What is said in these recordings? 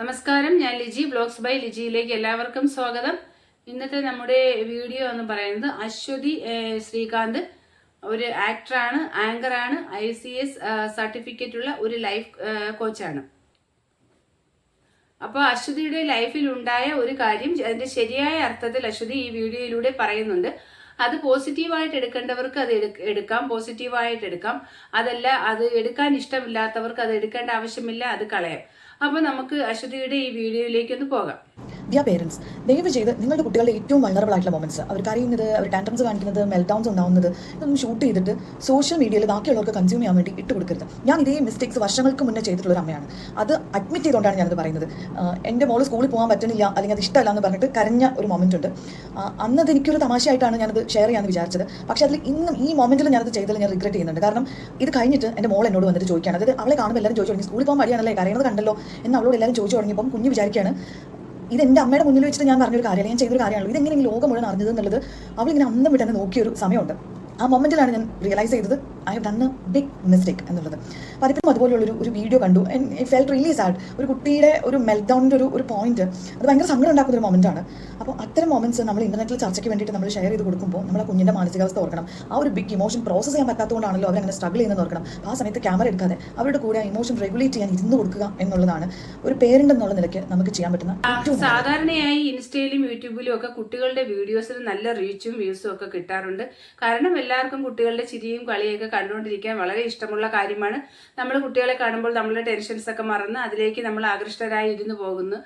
നമസ്കാരം ഞാൻ Liji blogs by ലിജിയിലേക്ക് എല്ലാവർക്കും സ്വാഗതം. ഇന്നത്തെ നമ്മുടെ വീഡിയോ എന്ന് പറയുന്നത് അശ്വതി ശ്രീകാന്ത്. ഒരു ആക്ടറാണ് ആങ്കറാണ് ഐ സി എസ് സർട്ടിഫിക്കറ്റ് ഉള്ള ഒരു ലൈഫ് കോച്ചാണ് അപ്പോൾ അശ്വതിയുടെ ലൈഫിൽ ഉണ്ടായ ഒരു കാര്യം അതിന്റെ ശരിയായ അർത്ഥത്തിൽ അശ്വതി ഈ വീഡിയോയിലൂടെ പറയുന്നുണ്ട്. അത് പോസിറ്റീവായിട്ട് എടുക്കേണ്ടവർക്ക് അത് എടുക്കാം പോസിറ്റീവായിട്ട് എടുക്കാം. അതല്ല അത് എടുക്കാൻ ഇഷ്ടമില്ലാത്തവർക്ക് അത് എടുക്കേണ്ട ആവശ്യമില്ല അത് കളയാം. അപ്പോൾ നമുക്ക് അശ്വതിയുടെ ഈ വീഡിയോയിലേക്ക് ഒന്ന് പോകാം. ഡിയർ പേരൻസ് ദയവ് ചെയ്ത് നിങ്ങളുടെ കുട്ടികളുടെ ഏറ്റവും വൾണറബിൾ ആയിട്ടുള്ള മൊമെന്റ്സ് അവർ കരയുന്നത് അവർ ടാൻഡംസ് കാണിക്കുന്നത് മെൽഡൗൺസ് ഉണ്ടാവുന്നത് ഇതൊന്നും ഷൂട്ട് ചെയ്തിട്ട് സോഷ്യൽ മീഡിയയിൽ ബാക്കിയുള്ളവർക്ക് കൺസ്യൂം ചെയ്യാൻ വേണ്ടി ഇട്ട് കൊടുക്കരുത്. ഞാൻ ഇതേ മിസ്റ്റേക്സ് വർഷങ്ങൾക്ക് മുന്നേ ചെയ്തിട്ടുള്ള ഒരു അമ്മയാണ്. അത് അഡ്മിറ്റ് ചെയ്തുകൊണ്ടാണ് ഞാനത് പറയുന്നത്. എന്റെ മോൾ സ്കൂളിൽ പോകാൻ പറ്റുന്നില്ല അല്ലെങ്കിൽ അത് ഇഷ്ടമല്ല എന്ന് പറഞ്ഞിട്ട് കരഞ്ഞ ഒരു മൊമെന്റ് ഉണ്ട്. അന്നത് എനിക്കൊരു തമാശയായിട്ടാണ് ഞാനത് ഷെയർ ചെയ്യാമെന്ന് വിചാരിച്ചത്. പക്ഷേ അതിൽ ഇന്നും ഈ മൊമെന്റിൽ ഞാനത് ചെയ്തതിൽ ഞാൻ റിഗ്രറ്റ് ചെയ്യുന്നുണ്ട്. കാരണം ഇത് കഴിഞ്ഞിട്ട് എന്റെ മോൾ എന്നോട് വന്നിട്ട് ചോദിക്കുകയാണ്. അതായത് അവളെ കാണുമ്പോൾ എല്ലാവരും ചോദിച്ചു തുടങ്ങി സ്കൂളിൽ പോകാൻ മടിയാണല്ലേ? കരയുന്നത് കണ്ടല്ലോ? എന്ന് അവളോട് എല്ലാവരും ചോദിച്ചു തുടങ്ങിയപ്പം കുഞ്ഞ് വിചാരിക്കുകയാണ് ഇത് എന്റെ അമ്മയുടെ മുന്നിൽ വെച്ചിട്ട് ഞാൻ പറഞ്ഞൊരു കാര്യമല്ല ഞാൻ ചെയ്തൊരു കാര്യമാണല്ലോ. ഇതെങ്ങനെ ഈ ലോകം മുഴുവൻ അറിഞ്ഞത് എന്നുള്ളത് അവളിങ്ങനെ അന്തം വിട്ട് എന്നെ നോക്കിയൊരു സമയമുണ്ട്. ആ മൊമെന്റിലാണ് ഞാൻ റിയലൈസ് ചെയ്തത് I have done a big mistake എന്നുള്ളത്. അപ്പോൾ അതുപോലെയുള്ളൊരു ഒരു വീഡിയോ കണ്ടു. ഇറ്റ് ഫെൽ റിലീസ് സാഡ് ഒരു കുട്ടിയുടെ ഒരു മെൽഡൗണിന്റെ ഒരു ഒരു പോയിന്റ് അത് ഭയങ്കര സങ്കടം ഉണ്ടാക്കുന്ന ഒരു മൊമെന്റാണ് അപ്പോൾ അത്തരം മൊമെന്റ്സ് നമ്മൾ ഇന്റർനെറ്റിൽ ചർച്ചയ്ക്ക് വേണ്ടിയിട്ട് നമ്മൾ ഷെയർ ചെയ്ത് കൊടുക്കുമ്പോൾ നമ്മൾ ആ കുഞ്ഞിന്റെ മാനസികാവസ്ഥ ഓർക്കണം. ആ ഒരു ബിഗ് ഇമോഷൻ പ്രോസസ് ചെയ്യാൻ പറ്റാത്തതുകൊണ്ടാണല്ലോ അവരങ്ങനെ സ്ട്രഗിൾ ചെയ്യുന്നത് ഓർക്കണം. ആ സമയത്ത് ക്യാമറ എടുക്കാതെ അവരുടെ കൂടെ ആ ഇമോഷൻ റെഗുലേറ്റ് ചെയ്യാൻ ഇരുന്ന് കൊടുക്കുക എന്നുള്ളതാണ് ഒരു പേരന്റ് എന്നുള്ള നിലയ്ക്ക് നമുക്ക് ചെയ്യാൻ പറ്റുന്ന സാധാരണയായി ഇൻസ്റ്റയിലും യൂട്യൂബിലും ഒക്കെ കുട്ടികളുടെ വീഡിയോസിന് നല്ല റീച്ചും വ്യൂസും ഒക്കെ കിട്ടാറുണ്ട്. കാരണം എല്ലാവർക്കും കുട്ടികളുടെ ചിരിയും കളിയൊക്കെ കണ്ടുകൊണ്ടിരിക്കാൻ വളരെ ഇഷ്ടമുള്ള കാര്യമാണ്. നമ്മൾ കുട്ടികളെ കാണുമ്പോൾ നമ്മളുടെ ടെൻഷൻസ് ഒക്കെ മറന്ന് അതിലേക്ക് നമ്മൾ ആകൃഷ്ടരായി ഇരുന്ന് പോകുന്നു.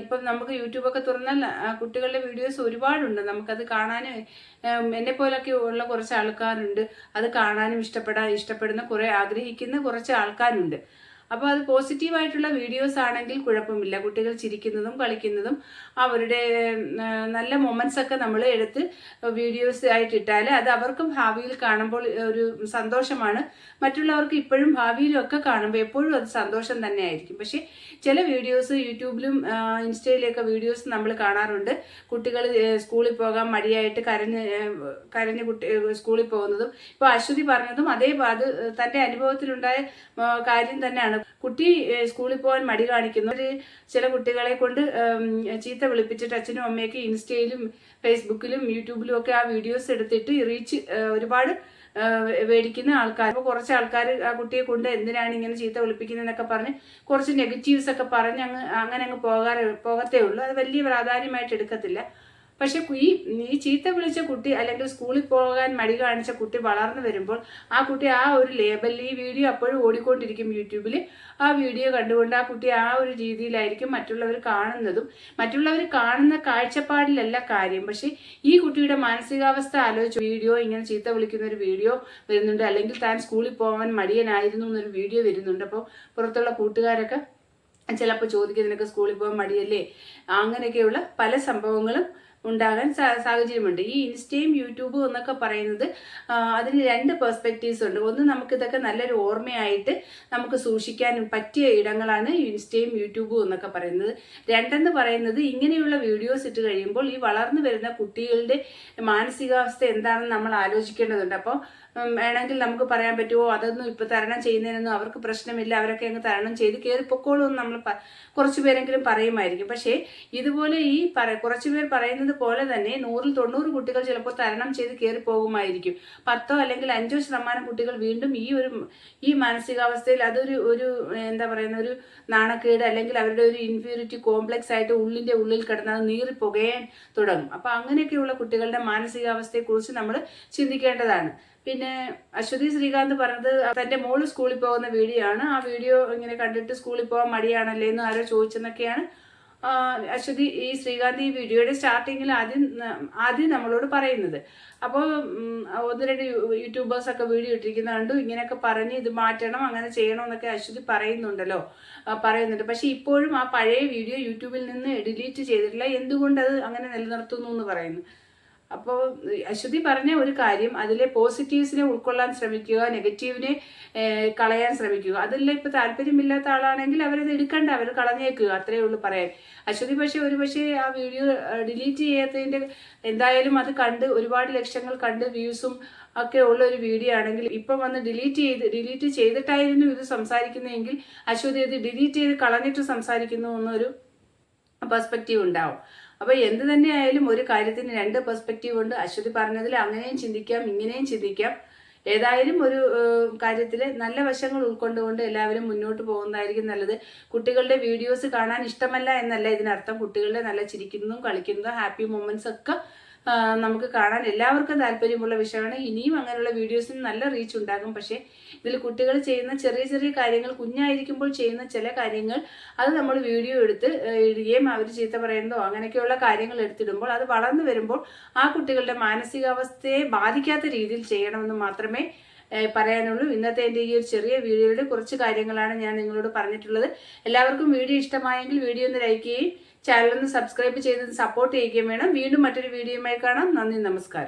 ഇപ്പം നമുക്ക് യൂട്യൂബൊക്കെ തുറന്നാൽ കുട്ടികളുടെ വീഡിയോസ് ഒരുപാടുണ്ട്. നമുക്കത് കാണാനും എന്നെ പോലൊക്കെ ഉള്ള കുറച്ച് ആൾക്കാരുണ്ട്. അത് കാണാനും ഇഷ്ടപ്പെടാൻ ഇഷ്ടപ്പെടുന്ന കുറേ ആഗ്രഹിക്കുന്ന കുറച്ച് ആൾക്കാരുണ്ട്. അപ്പോൾ അത് പോസിറ്റീവായിട്ടുള്ള വീഡിയോസ് ആണെങ്കിൽ കുഴപ്പമില്ല. കുട്ടികൾ ചിരിക്കുന്നതും കളിക്കുന്നതും അവരുടെ നല്ല മൊമെന്റ്സ് ഒക്കെ നമ്മൾ എടുത്ത് വീഡിയോസ് ആയിട്ട് ഇട്ടാൽ അത് അവർക്കും ഭാവിയിൽ കാണുമ്പോൾ ഒരു സന്തോഷമാണ്. മറ്റുള്ളവർക്ക് ഇപ്പോഴും ഭാവിയിലും ഒക്കെ കാണുമ്പോൾ എപ്പോഴും അത് സന്തോഷം തന്നെയായിരിക്കും. പക്ഷേ ചില വീഡിയോസ് യൂട്യൂബിലും ഇൻസ്റ്റയിലൊക്കെ വീഡിയോസ് നമ്മൾ കാണാറുണ്ട്. കുട്ടികൾ സ്കൂളിൽ പോകാൻ മടിയായിട്ട് കരഞ്ഞ് കരഞ്ഞ് കുട്ടി സ്കൂളിൽ പോകുന്നതും ഇപ്പോൾ അശ്വതി പറഞ്ഞതും അതേ അത് തന്റെ അനുഭവത്തിലുണ്ടായ കാര്യം തന്നെയാണ്. കുട്ടി ഏ, സ്കൂളിൽ പോകാൻ മടി കാണിക്കുന്നു. ചില കുട്ടികളെ കൊണ്ട് ചീത്ത വിളിപ്പിച്ചിട്ട് അച്ഛനും അമ്മയൊക്കെ ഇൻസ്റ്റയിലും ഫേസ്ബുക്കിലും യൂട്യൂബിലും ഒക്കെ ആ വീഡിയോസ് എടുത്തിട്ട് റീച്ച് ഒരുപാട് മേടിക്കുന്ന ആൾക്കാർ അപ്പോൾ കുറച്ച് ആൾക്കാർ ആ കുട്ടിയെ കൊണ്ട് എന്തിനാണ് ഇങ്ങനെ ചീത്ത വിളിപ്പിക്കുന്നതെന്നൊക്കെ പറഞ്ഞ് കുറച്ച് നെഗറ്റീവ്സ് ഒക്കെ പറഞ്ഞ് അങ്ങ് അങ്ങനെ അങ്ങ് പോകാറ് പോകത്തേ ഉള്ളൂ. അത് വലിയ പ്രാധാന്യമായിട്ട് എടുക്കത്തില്ല. പക്ഷെ ഈ ഈ ചീത്ത വിളിച്ച കുട്ടി അല്ലെങ്കിൽ സ്കൂളിൽ പോകാൻ മടി കാണിച്ച കുട്ടി വളർന്നു വരുമ്പോൾ ആ കുട്ടി ആ ഒരു ലേബലിൽ ഈ വീഡിയോ അപ്പോഴും ഓടിക്കൊണ്ടിരിക്കും യൂട്യൂബിൽ ആ വീഡിയോ കണ്ടുകൊണ്ട് ആ കുട്ടി ആ ഒരു രീതിയിലായിരിക്കും മറ്റുള്ളവർ കാണുന്നതും. മറ്റുള്ളവർ കാണുന്ന കാഴ്ചപ്പാടിലല്ല കാര്യം. പക്ഷെ ഈ കുട്ടിയുടെ മാനസികാവസ്ഥ ആലോചിച്ച് വീഡിയോ ഇങ്ങനെ ചീത്ത വിളിക്കുന്ന ഒരു വീഡിയോ വരുന്നുണ്ട്. അല്ലെങ്കിൽ താൻ സ്കൂളിൽ പോകാൻ മടിയനായിരുന്നു എന്നൊരു വീഡിയോ വരുന്നുണ്ട്. അപ്പോൾ പുറത്തുള്ള കൂട്ടുകാരൊക്കെ ചിലപ്പോൾ ചോദിക്കും നിനക്ക് സ്കൂളിൽ പോകാൻ മടിയല്ലേ? അങ്ങനെയൊക്കെയുള്ള പല സംഭവങ്ങളും ഉണ്ടാകാൻ സാഹചര്യമുണ്ട്. ഈ ഇൻസ്റ്റയും യൂട്യൂബും എന്നൊക്കെ പറയുന്നത് അതിന് രണ്ട് പെർസ്പെക്റ്റീവ്സ് ഉണ്ട്. ഒന്ന് നമുക്കിതൊക്കെ നല്ലൊരു ഓർമ്മയായിട്ട് നമുക്ക് സൂക്ഷിക്കാൻ പറ്റിയ ഇടങ്ങളാണ് ഇൻസ്റ്റയും യൂട്യൂബും എന്നൊക്കെ പറയുന്നത്. രണ്ടെന്ന് പറയുന്നത് ഇങ്ങനെയുള്ള വീഡിയോസ് ഇട്ട് കഴിയുമ്പോൾ ഈ വളർന്നു വരുന്ന കുട്ടികളുടെ മാനസികാവസ്ഥ എന്താണെന്ന് നമ്മൾ ആലോചിക്കേണ്ടതുണ്ട്. അപ്പോൾ വേണമെങ്കിൽ നമുക്ക് പറയാൻ പറ്റുമോ അതൊന്നും ഇപ്പോൾ തരണം ചെയ്യുന്നതിനൊന്നും അവർക്ക് പ്രശ്നമില്ല. അവരൊക്കെ അങ്ങ് തരണം ചെയ്ത് കയറി പൊക്കോളും എന്ന് നമ്മൾ കുറച്ച് പേരെങ്കിലും പറയുമായിരിക്കും. പക്ഷേ ഇതുപോലെ ഈ പറ കുറച്ച് പേർ പറയുന്നത് പോലെ തന്നെ നൂറിൽ തൊണ്ണൂറ് കുട്ടികൾ ചിലപ്പോൾ തരണം ചെയ്ത് കയറി പോകുമായിരിക്കും പത്തോ അല്ലെങ്കിൽ അഞ്ചോ ശതമാനം കുട്ടികൾ വീണ്ടും ഈ ഒരു ഈ മാനസികാവസ്ഥയിൽ അതൊരു ഒരു എന്താ പറയുന്ന ഒരു നാണക്കേട് അല്ലെങ്കിൽ അവരുടെ ഒരു ഇൻഫ്യൂരിറ്റി കോംപ്ലക്സ് ആയിട്ട് ഉള്ളിന്റെ ഉള്ളിൽ കിടന്ന് അത് നീറി പുകയാൻ തുടങ്ങും. അപ്പോൾ അങ്ങനെയൊക്കെയുള്ള കുട്ടികളുടെ മാനസികാവസ്ഥയെക്കുറിച്ച് നമ്മൾ ചിന്തിക്കേണ്ടതാണ്. പിന്നെ അശ്വതി ശ്രീകാന്ത് പറഞ്ഞത് തന്റെ മോൾ സ്കൂളിൽ പോകുന്ന വീഡിയോ ആണ് ആ വീഡിയോ ഇങ്ങനെ കണ്ടിട്ട് സ്കൂളിൽ പോകാൻ മടിയാണല്ലേ എന്ന് ആരോ ചോദിച്ചെന്നൊക്കെയാണ്. അശ്വതി ഈ ശ്രീകാന്ത് ഈ വീഡിയോയുടെ സ്റ്റാർട്ടിങ്ങിൽ ആദ്യം ആദ്യം നമ്മളോട് പറയുന്നത്. അപ്പോൾ ഒന്ന് രണ്ട് യൂ- യൂട്യൂബേഴ്സ് ഒക്കെ വീഡിയോ ഇട്ടിരിക്കുന്ന കണ്ടു. ഇങ്ങനെയൊക്കെ പറഞ്ഞ് ഇത് മാറ്റണം അങ്ങനെ ചെയ്യണം എന്നൊക്കെ അശ്വതി പറയുന്നുണ്ടല്ലോ. പറയുന്നുണ്ട്. പക്ഷെ ഇപ്പോഴും ആ പഴയ വീഡിയോ യൂട്യൂബിൽ നിന്ന് ഡിലീറ്റ് ചെയ്തിട്ടില്ല. എന്തുകൊണ്ട് അത് അങ്ങനെ നിലനിർത്തുന്നു എന്ന് പറയുന്നു? അപ്പോൾ അശ്വതി പറഞ്ഞ ഒരു കാര്യം അതിലെ പോസിറ്റീവ്സിനെ ഉൾക്കൊള്ളാൻ ശ്രമിക്കുക നെഗറ്റീവിനെ കളയാൻ ശ്രമിക്കുക. അതെല്ലാം ഇപ്പൊ താല്പര്യമില്ലാത്ത ആളാണെങ്കിൽ അവരത് എടുക്കണ്ട അവർ കളഞ്ഞേക്കുക. അത്രയേ ഉള്ളൂ പറയാൻ. അശ്വതി പക്ഷേ ഒരു പക്ഷേ ആ വീഡിയോ ഡിലീറ്റ് ചെയ്യാത്തതിന്റെ എന്തായാലും അത് കണ്ട് ഒരുപാട് ലക്ഷങ്ങൾ കണ്ട് വ്യൂസും ഒക്കെ ഉള്ള ഒരു വീഡിയോ ആണെങ്കിൽ ഇപ്പം വന്ന് ഡിലീറ്റ് ചെയ്ത് ഡിലീറ്റ് ചെയ്തിട്ടായിരുന്നു ഇത് സംസാരിക്കുന്നതെങ്കിൽ അശ്വതി ഇത് ഡിലീറ്റ് ചെയ്ത് കളഞ്ഞിട്ട് സംസാരിക്കുന്നു എന്നൊരു പെർസ്പെക്റ്റീവ് ഉണ്ടാവും. അപ്പോൾ എന്ത് തന്നെയായാലും ഒരു കാര്യത്തിന് രണ്ട് പെർസ്പെക്റ്റീവ് ഉണ്ട്. അശ്വതി പറഞ്ഞതിൽ അങ്ങനെയും ചിന്തിക്കാം ഇങ്ങനെയും ചിന്തിക്കാം. ഏതായാലും ഒരു കാര്യത്തിൽ നല്ല വശങ്ങൾ ഉൾക്കൊണ്ടുകൊണ്ട് എല്ലാവരും മുന്നോട്ട് പോകുന്നതായിരിക്കും നല്ലത്. കുട്ടികളുടെ വീഡിയോസ് കാണാൻ ഇഷ്ടമല്ല എന്നല്ല ഇതിനർത്ഥം. കുട്ടികളുടെ നല്ല ചിരിക്കുന്നതും കളിക്കുന്നതും ഹാപ്പി മൊമെന്റ്സ് ഒക്കെ നമുക്ക് കാണാൻ എല്ലാവർക്കും താല്പര്യമുള്ള വിഷയമാണ്. ഇനിയും അങ്ങനെയുള്ള വീഡിയോസിന് നല്ല റീച്ച് ഉണ്ടാകും. പക്ഷേ ഇതിൽ കുട്ടികൾ ചെയ്യുന്ന ചെറിയ ചെറിയ കാര്യങ്ങൾ കുഞ്ഞായിരിക്കുമ്പോൾ ചെയ്യുന്ന ചില കാര്യങ്ങൾ അത് നമ്മൾ വീഡിയോ എടുത്ത് ഇടുകയും അവർ ചീത്ത പറയുന്നതോ അങ്ങനെയൊക്കെയുള്ള കാര്യങ്ങൾ എടുത്തിടുമ്പോൾ അത് വളർന്നു വരുമ്പോൾ ആ കുട്ടികളുടെ മാനസികാവസ്ഥയെ ബാധിക്കാത്ത രീതിയിൽ ചെയ്യണമെന്ന് മാത്രമേ പറയാനുള്ളൂ. ഇന്നത്തെ എന്റെ ഈ ഒരു ചെറിയ വീഡിയോയുടെ കുറച്ച് കാര്യങ്ങളാണ് ഞാൻ നിങ്ങളോട് പറഞ്ഞിട്ടുള്ളത്. എല്ലാവർക്കും വീഡിയോ ഇഷ്ടമായെങ്കിൽ വീഡിയോ ഒന്ന് ലൈക്ക് ചെയ്യുകയും ചാനൽ ഒന്ന് സബ്സ്ക്രൈബ് ചെയ്ത് സപ്പോർട്ട് ചെയ്യുകയും വേണം. വീണ്ടും മറ്റൊരു വീഡിയോയുമായി കാണാം. നന്ദി നമസ്കാരം.